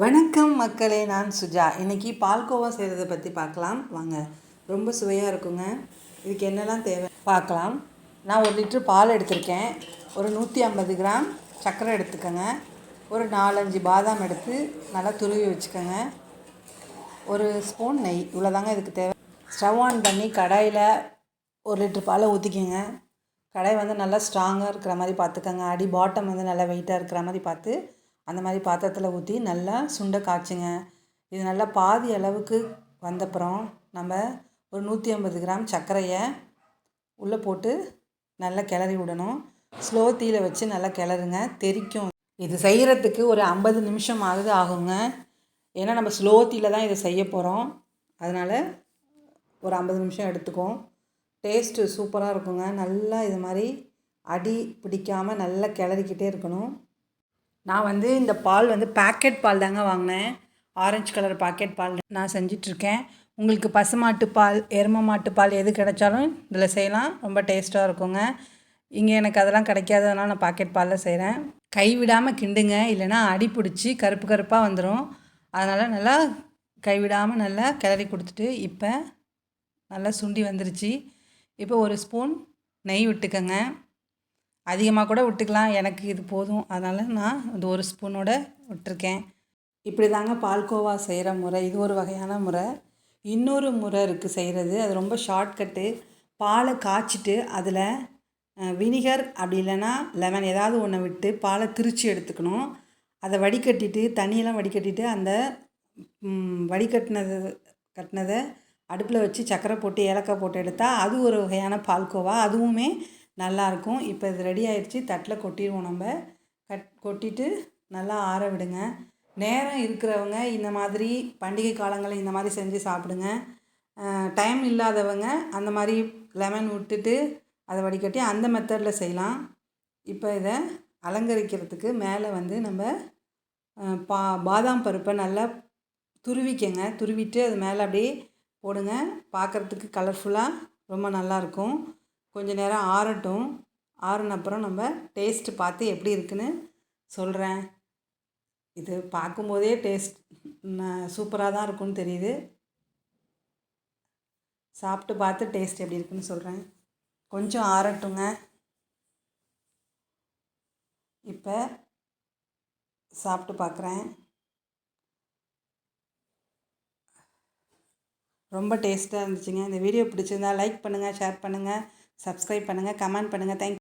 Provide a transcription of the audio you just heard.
வணக்கம் மக்களே நான் சுஜா. இன்றைக்கி பால்கோவா செய்கிறத பற்றி பார்க்கலாம். வாங்க ரொம்ப சுவையாக இருக்குங்க. இதுக்கு என்னெல்லாம் தேவை? பார்க்கலாம். நான் ஒரு லிட்ரு பால் எடுத்திருக்கேன். ஒரு நூற்றி ஐம்பது கிராம் சர்க்கரை எடுத்துக்கோங்க. ஒரு நாலஞ்சு பாதாம் எடுத்து நல்லா துருவி வச்சுக்கோங்க. ஒரு ஸ்பூன் நெய் இவ்வளோதாங்க இதுக்கு தேவை. ஸ்டவ் ஆன் பண்ணி கடாயில் ஒரு லிட்ரு பாலை ஊற்றிக்கோங்க கடாய் வந்து நல்லா ஸ்ட்ராங்காக இருக்கிற மாதிரி பார்த்துக்கோங்க. அடி பாட்டம் வந்து நல்லா வெயிட்டாக இருக்கிற மாதிரி பார்த்து அந்த மாதிரி பாத்திரத்தில் ஊற்றி நல்லா சுண்டை காய்ச்சுங்க. இது நல்லா பாதி அளவுக்கு வந்தப்புறம் நம்ம ஒரு நூற்றி ஐம்பது கிராம் சர்க்கரையை உள்ளே போட்டு நல்லா கிளறி விடணும். ஸ்லோ தீயில வச்சு நல்லா கிளறுங்க. தெறிக்கும் இது செய்கிறதுக்கு ஒரு ஐம்பது நிமிஷம் ஆகுது ஆகுங்க. ஏன்னா நம்ம ஸ்லோ தீயில தான் இதை செய்ய போகிறோம் அதனால் ஒரு ஐம்பது நிமிஷம் எடுத்துக்கும் டேஸ்ட்டு சூப்பராக இருக்குங்க. நல்லா இது மாதிரி அடி பிடிக்காமல் நல்லா கிளறிக்கிட்டே இருக்கணும். நான் வந்து இந்த பால் வந்து பேக்கெட் பால் தாங்க வாங்கினேன். ஆரஞ்சு கலர் பாக்கெட் பால் நான் செஞ்சிட்ருக்கேன். உங்களுக்கு பசுமாட்டு பால் எரும மாட்டு பால் எது கிடைச்சாலும் இதில் செய்யலாம். ரொம்ப டேஸ்ட்டாக இருக்குங்க. இங்கே எனக்கு அதெல்லாம் கிடைக்காததுனால நான் பாக்கெட் பாலில் செய்கிறேன். கை விடாமல் கிண்டுங்க. இல்லைன்னா அடி பிடிச்சி கருப்பு கருப்பாக வந்துடும் அதனால் நல்லா கைவிடாமல் நல்லா கிளறி கொடுத்துட்டு இப்போ நல்லா சுண்டி வந்துருச்சு. இப்போ ஒரு ஸ்பூன் நெய் விட்டுக்கோங்க. அதிகமாக கூட விட்டுக்கலாம். எனக்கு இது போதும். அதனால் நான் இந்த ஒரு ஸ்பூனோட விட்டுருக்கேன். இப்படி தாங்க பால்கோவா செய்கிற முறை. இது ஒரு வகையான முறை. இன்னொரு முறை இருக்குது செய்கிறது அது ரொம்ப ஷார்ட்கட்டு பாலை காய்ச்சிட்டு அதில் வினிகர் அப்படி இல்லைன்னா லெமன் ஏதாவது ஒன்று விட்டு பாலை திரித்து எடுத்துக்கணும். அதை வடிகட்டிட்டு தண்ணியெல்லாம் வடிகட்டிட்டு அந்த வடிகட்டினது கட்டினதை அடுப்பில் வச்சு சக்கரை போட்டு ஏலக்காய் போட்டு எடுத்தால் அது ஒரு வகையான பால்கோவா. அதுவுமே நல்லாயிருக்கும். இப்போ இது ரெடி ஆயிடுச்சு. தட்டில் கொட்டிடுவோம் நம்ம. கட் கொட்டிட்டு நல்லா ஆற விடுங்க. நேரம் இருக்கிறவங்க இந்த மாதிரி பண்டிகை காலங்களில் இந்த மாதிரி செஞ்சு சாப்பிடுங்க. டைம் இல்லாதவங்க அந்த மாதிரி லெமன் விட்டுட்டு அதை வடிகட்டி அந்த மெத்தடில் செய்யலாம். இப்போ இதை அலங்கரிக்கிறதுக்கு மேலே வந்து நம்ம பா பாதாம் பருப்பை நல்லா துருவிக்கங்க. துருவிட்டு அது மேலே அப்படியே போடுங்க. பார்க்குறதுக்கு கலர்ஃபுல்லாக ரொம்ப நல்லாயிருக்கும். கொஞ்சம் நேரம் ஆறட்டும். ஆறுனப்புறம் நம்ம டேஸ்ட்டு பார்த்து எப்படி இருக்குன்னு சொல்கிறேன் இது பார்க்கும்போதே டேஸ்ட் சூப்பராக தான் இருக்கும்னு தெரியுது. சாப்பிட்டு பார்த்து டேஸ்ட் எப்படி இருக்குன்னு சொல்கிறேன் கொஞ்சம் ஆறட்டுங்க. இப்போ சாப்பிட்டு பார்க்குறேன். ரொம்ப டேஸ்ட்டாக இருந்துச்சுங்க. இந்த வீடியோ பிடிச்சிருந்தா லைக் பண்ணுங்கள் ஷேர் பண்ணுங்கள் சப்ஸ்கிரைப் பண்ணுங்கள் கமெண்ட் பண்ணுங்கள் தேங்க்